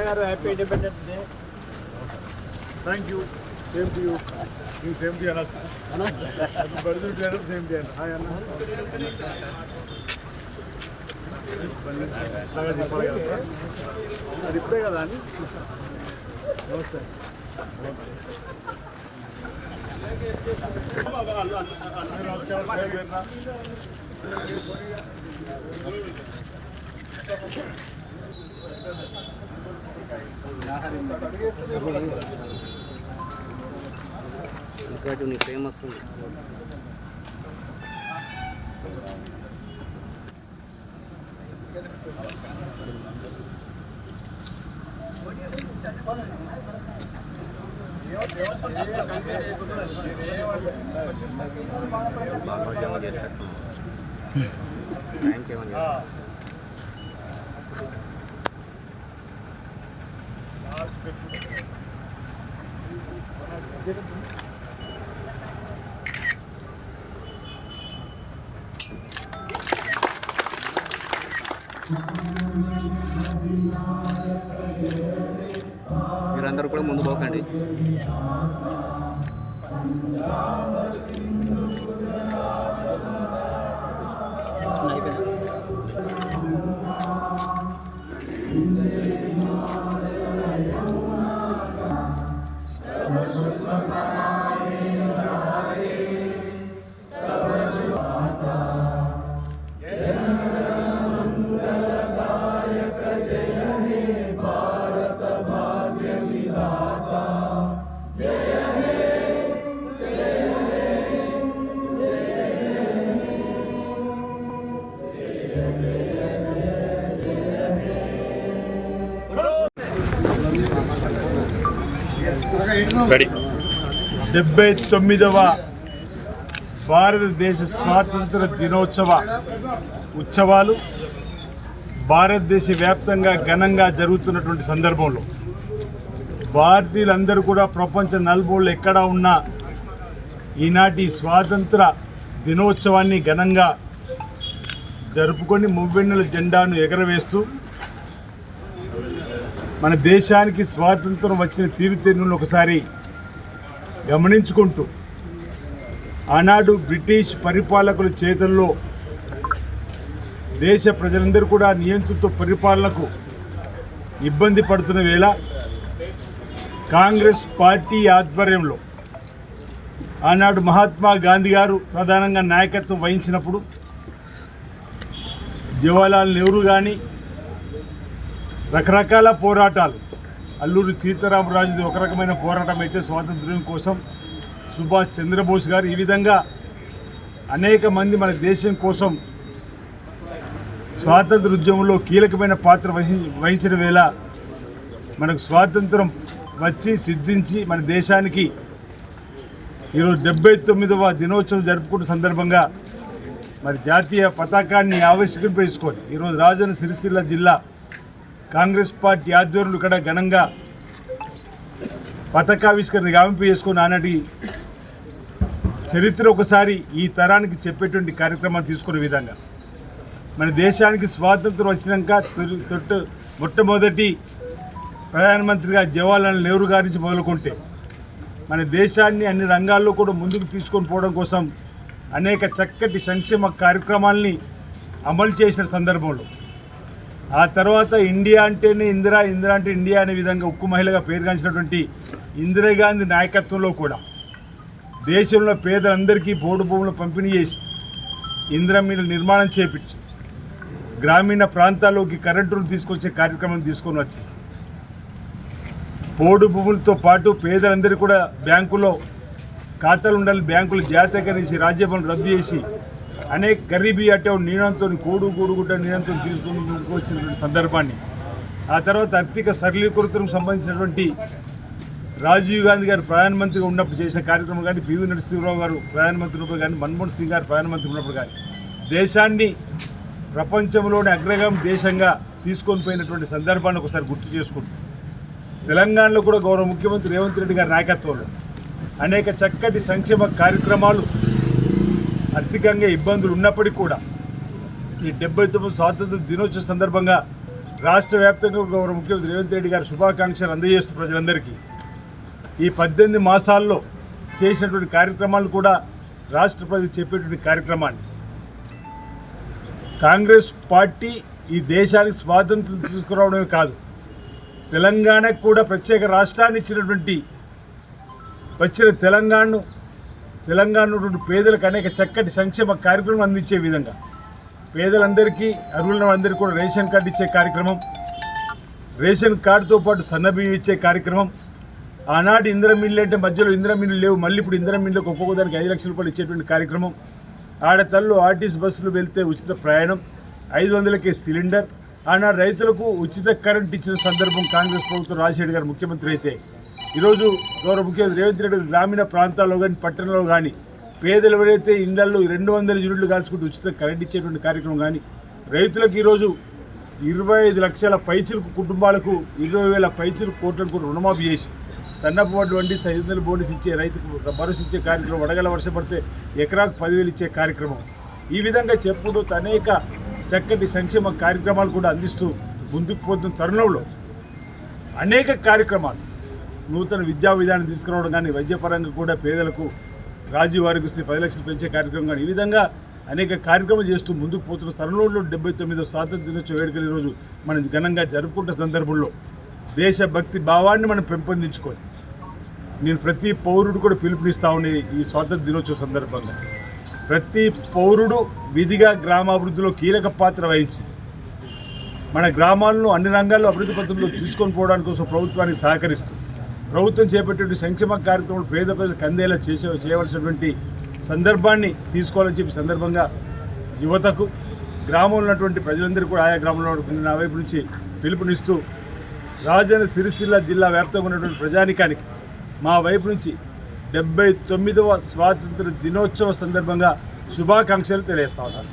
గారు happy independence day thank you same to you you same to అనొచ్చు birthday పేరు same to అన్న hi అన్న అట్లాగా చెప్పాలి కదా అది ఇప్పుడే కదా అని నమస్తే ఇంకా నీ ఫేమస్ ఉంది థ్యాంక్ యూ మీరందరూ కూడా ముందు పోకండి. అయిపోయింది. డెబ్బై తొమ్మిదవ భారతదేశ స్వాతంత్ర దినోత్సవ ఉత్సవాలు భారతదేశ వ్యాప్తంగా ఘనంగా జరుగుతున్నటువంటి సందర్భంలో. భారతీయులందరూ కూడా ప్రపంచ నలుమూలలో ఎక్కడ ఉన్నా ఈనాటి స్వాతంత్ర దినోత్సవాన్ని ఘనంగా జరుపుకొని మువ్వెన్నెల జెండాను ఎగరవేస్తూ మన దేశానికి స్వాతంత్రం వచ్చిన తీరుతెన్నులను ఒకసారి గమనించుకుంటూ ఆనాడు బ్రిటిష్ పరిపాలకుల చేతుల్లో దేశ ప్రజలందరూ కూడా నియంత్రిత పరిపాలనకు ఇబ్బంది పడుతున్న వేళ కాంగ్రెస్ పార్టీ ఆధ్వర్యంలో ఆనాడు మహాత్మా గాంధీ గారు ప్రధానంగా నాయకత్వం వహించినప్పుడు జవహర్లాల్ నెహ్రూ కానీ రకరకాల పోరాటాలు. అల్లూరి సీతారామరాజుది ఒక రకమైన పోరాటం అయితే స్వాతంత్ర్యం కోసం సుభాష్ చంద్రబోస్ గారు ఈ విధంగా అనేక మంది మన దేశం కోసం స్వాతంత్ర ఉద్యమంలో కీలకమైన పాత్ర వహి వహించిన వేళ మనకు స్వాతంత్రం వచ్చి సిద్ధించి మన దేశానికి ఈరోజు డెబ్బై తొమ్మిదవ దినోత్సవం జరుపుకున్న సందర్భంగా మరి జాతీయ పతాకాన్ని ఆవిష్కరింపేసుకొని ఈరోజు రాజన్న సిరిసిల్ల జిల్లా కాంగ్రెస్ పార్టీ ఆధ్వర్యులు ఇక్కడ ఘనంగా పతాకావిష్కరణ గావింపు చేసుకొని ఆనాటి చరిత్ర ఒకసారి ఈ తరానికి చెప్పేటువంటి కార్యక్రమాన్ని తీసుకునే విధంగా. మన దేశానికి స్వాతంత్రం వచ్చినాక తొలి తొట్టు మొట్టమొదటి ప్రధానమంత్రిగా జవహర్లాల్ నెహ్రూ గారి నుంచి మొదలుకుంటే మన దేశాన్ని అన్ని రంగాల్లో కూడా ముందుకు తీసుకొని పోవడం కోసం అనేక చక్కటి సంక్షేమ కార్యక్రమాల్ని అమలు చేసిన సందర్భంలో. ఆ తర్వాత ఇండియా అంటేనే ఇందిరా ఇందిరా అంటే ఇండియా అనే విధంగా ఉక్కు మహిళగా పేరుగాంచినటువంటి ఇందిరాగాంధీ నాయకత్వంలో కూడా దేశంలో పేదలందరికీ బోర్డు భూములు పంపిణీ చేసి ఇందిరా మీద నిర్మాణం చేపించి గ్రామీణ ప్రాంతాల్లోకి కరెంటును తీసుకొచ్చే కార్యక్రమం తీసుకొని వచ్చి పోడు భూములతో పాటు పేదలందరూ కూడా బ్యాంకులో ఖాతాలు ఉండాలి బ్యాంకులు జాతీయకరించి రాజ్యభవన్ రద్దు చేసి అనేక గరీబీ అట్టే నీనంతో కూడు కూడు నీనంతో తీసుకుని వచ్చినటువంటి సందర్భాన్ని. ఆ తర్వాత ఆర్థిక సరళీకృతం సంబంధించినటువంటి రాజీవ్ గాంధీ గారు ప్రధానమంత్రిగా ఉన్నప్పుడు చేసిన కార్యక్రమం కానీ పివి నరసింహరావు గారు ప్రధానమంత్రి ఉన్నప్పుడు కానీ మన్మోహన్ సింగ్ గారు ప్రధానమంత్రి ఉన్నప్పుడు కానీ దేశాన్ని ప్రపంచంలోని అగ్రగం దేశంగా తీసుకొని పోయినటువంటి సందర్భాన్ని ఒకసారి గుర్తు చేసుకుంటుంది తెలంగాణలో కూడా గౌరవ ముఖ్యమంత్రి రేవంత్ రెడ్డి గారి నాయకత్వంలో అనేక చక్కటి సంక్షేమ కార్యక్రమాలు ఆర్థికంగా ఇబ్బందులు ఉన్నప్పటికీ కూడా ఈ డెబ్బై తొమ్మిది స్వాతంత్ర దినోత్సవం సందర్భంగా రాష్ట్ర వ్యాప్తంగా గౌరవ ముఖ్యమంత్రి రేవంత్ రెడ్డి గారు శుభాకాంక్షలు అందజేస్తూ ప్రజలందరికీ ఈ పద్దెనిమిది మాసాల్లో చేసినటువంటి కార్యక్రమాలు కూడా రాష్ట్ర ప్రజలు చెప్పేటువంటి కార్యక్రమాన్ని కాంగ్రెస్ పార్టీ ఈ దేశానికి స్వాతంత్రం తీసుకురావడమే కాదు. తెలంగాణకు కూడా ప్రత్యేక రాష్ట్రాన్ని ఇచ్చినటువంటి వచ్చిన తెలంగాణను తెలంగాణ రెండు పేదలకు అనేక చక్కటి సంక్షేమ కార్యక్రమం అందించే విధంగా. పేదలందరికీ అర్హుల అందరికీ కూడా రేషన్ కార్డు ఇచ్చే కార్యక్రమం రేషన్ కార్డుతో పాటు సన్నబియ్యం ఇచ్చే కార్యక్రమం. ఆనాటి ఇందిరా మిల్లు అంటే మధ్యలో ఇందిరా మిల్లు లేవు మళ్ళీ ఇప్పుడు ఇందిరా మిల్లుకి ఒక్కొక్క దానికి ఐదు లక్షల రూపాయలు ఇచ్చేటువంటి కార్యక్రమం. ఆడతల్లు ఆర్టీసీ బస్సులు వెళ్తే ఉచిత ప్రయాణం ఐదు వందలకే సిలిండర్. ఆనాడు రైతులకు ఉచిత కరెంట్ ఇచ్చిన సందర్భం కాంగ్రెస్ ప్రభుత్వం రాజశేఖర్ గారు ముఖ్యమంత్రి అయితే ఈరోజు గౌరవ ముఖ్యమంత్రి రేవంత్ రెడ్డి గ్రామీణ ప్రాంతాల్లో కానీ పట్టణంలో కానీ పేదలు ఎవరైతే ఇండ్లలో రెండు వందల యూనిట్లు కాల్చుకుంటూ ఉచిత కరెంట్ ఇచ్చేటువంటి కార్యక్రమం కానీ రైతులకు ఈరోజు ఇరవై ఐదు లక్షల పైచులకు కుటుంబాలకు ఇరవై వేల పైసలు కోట్లకు కూడా రుణమాఫీ చేసి సన్నపు వండి ఐదు బోనస్ ఇచ్చే రైతుకు భరోసా ఇచ్చే కార్యక్రమం వడగల వర్షం పడితే ఎకరాకు పదివేలు ఇచ్చే కార్యక్రమం. ఈ విధంగా చెప్పుకుంటూ అనేక చక్కటి సంక్షేమ కార్యక్రమాలు కూడా అందిస్తూ ముందుకు పోతున్న తరుణంలో అనేక కార్యక్రమాలు నూతన విద్యా విధానం తీసుకురావడం కానీ వైద్యపరంగా కూడా పేదలకు రాజీవ్ ఆరోగ్యశ్రీ పది లక్షలు పెంచే కార్యక్రమం కానీ ఈ విధంగా అనేక కార్యక్రమాలు చేస్తూ ముందుకు పోతున్న తరుణంలో డెబ్బై తొమ్మిదో స్వాతంత్ర దినోత్సవ వేడుకలు ఈరోజు మనం ఘనంగా జరుపుకుంటున్న సందర్భంలో దేశభక్తి భావాన్ని మనం పెంపొందించుకోవాలి. నేను ప్రతి పౌరుడు కూడా పిలుపునిస్తా ఉండే ఈ స్వాతంత్ర దినోత్సవ సందర్భంగా. ప్రతి పౌరుడు విధిగా గ్రామాభివృద్ధిలో కీలక పాత్ర వహించి మన గ్రామాలను అన్ని రంగాల్లో అభివృద్ధి పథంలో తీసుకొని పోవడానికి కోసం ప్రభుత్వానికి సహకరిస్తుంది ప్రభుత్వం చేపట్టే సంక్షేమ కార్యక్రమాలు పేద ప్రజలకు అందేలా చేసే చేయవలసినటువంటి సందర్భాన్ని తీసుకోవాలని చెప్పి సందర్భంగా యువతకు గ్రామంలో ఉన్నటువంటి ప్రజలందరూ కూడా ఆయా గ్రామంలో నా వైపు నుంచి పిలుపునిస్తూ రాజధాని సిరిసిల్ల జిల్లా వ్యాప్తంగా ఉన్నటువంటి ప్రజానికానికి మా వైపు నుంచి డెబ్బై తొమ్మిదవ స్వాతంత్ర దినోత్సవ సందర్భంగా శుభాకాంక్షలు తెలియజేస్తా ఉన్నాను.